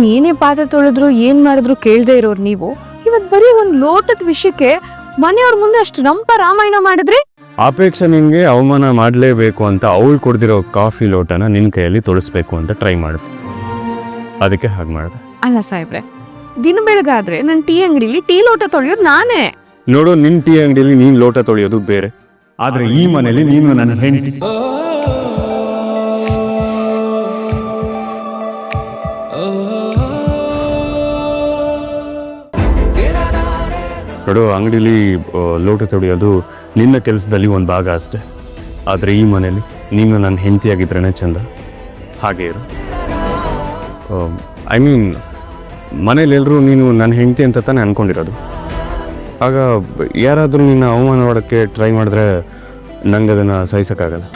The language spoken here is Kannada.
ನಾನು ಏನೇ ಪಾತ್ರೆ ತೊಳೆದ್ರು ಏನ್ ಮಾಡಿದ್ರು ಕೇಳ್ದೆ ಇರೋರು ನೀವು? ಇವತ್ ಬರೀ ಒಂದ್ ಲೋಟದ ವಿಷಯಕ್ಕೆ ಮನೆಯವ್ರ ಮುಂದೆ ಅಷ್ಟು ನಂಬ ರಾಮಾಯಣ ಮಾಡಿದ್ರಿ? ಅಪೇಕ್ಷೆ ನಿನಗೆ ಅವಮಾನ ಮಾಡಲೇಬೇಕು ಅಂತ ಅವಳು ಕೊಡ್ದಿರೋ ಕಾಫಿ ಲೋಟನ ನಿನ್ ಕೈಯಲ್ಲಿ ತೊಳಸ್ಬೇಕು ಅಂತ ಟ್ರೈ ಮಾಡಿದೆ. ಅದಕ್ಕೆ ಹಾಗೆ ಮಾಡಿದೆ. ಅಲ್ಲ ಸಾಹೇಬ್ರೆ ದಿನ ಬೆಳಗಾದ್ರೆ ನನ್ ಟೀ ಅಂಗಡಿಲಿ ಟೀ ಲೋಟ ತೊಳೆಯೋದು ನಾನೇ. ನೋಡು ನಿನ್ ಟೀ ಅಂಗಡಿಯಲ್ಲಿ ನೀನು ಲೋಟ ತೊಳೆಯೋದು ಬೇರೆ. ಆದರೆ ಈ ಮನೇಲಿ ನೀನು ನನ್ನ ಹೆಂಡತಿ. ನೋಡು ಅಂಗಡಿಲಿ ಲೋಟ ತೊಡೆಯೋದು ನಿನ್ನ ಕೆಲಸದಲ್ಲಿ ಒಂದು ಭಾಗ ಅಷ್ಟೇ. ಆದರೆ ಈ ಮನೇಲಿ ನೀನು ನನ್ನ ಹೆಂಡತಿಯಾಗಿದ್ರೇ ಚಂದ. ಹಾಗೆ ಇರು. ಐ ಮೀನ್ ಮನೇಲಿ ಎಲ್ಲರೂ ನೀನು ನನ್ನ ಹೆಂಡತಿ ಅಂತ ತಾನೇ ಅನ್ಕೊಂಡಿರೋದು. ಆಗ ಯಾರಾದರೂ ನಿನ್ನ ಅವಮಾನ ಮಾಡೋಕ್ಕೆ ಟ್ರೈ ಮಾಡಿದ್ರೆ ನಂಗೆ ಅದನ್ನು ಸಹಿಸೋಕ್ಕಾಗಲ್ಲ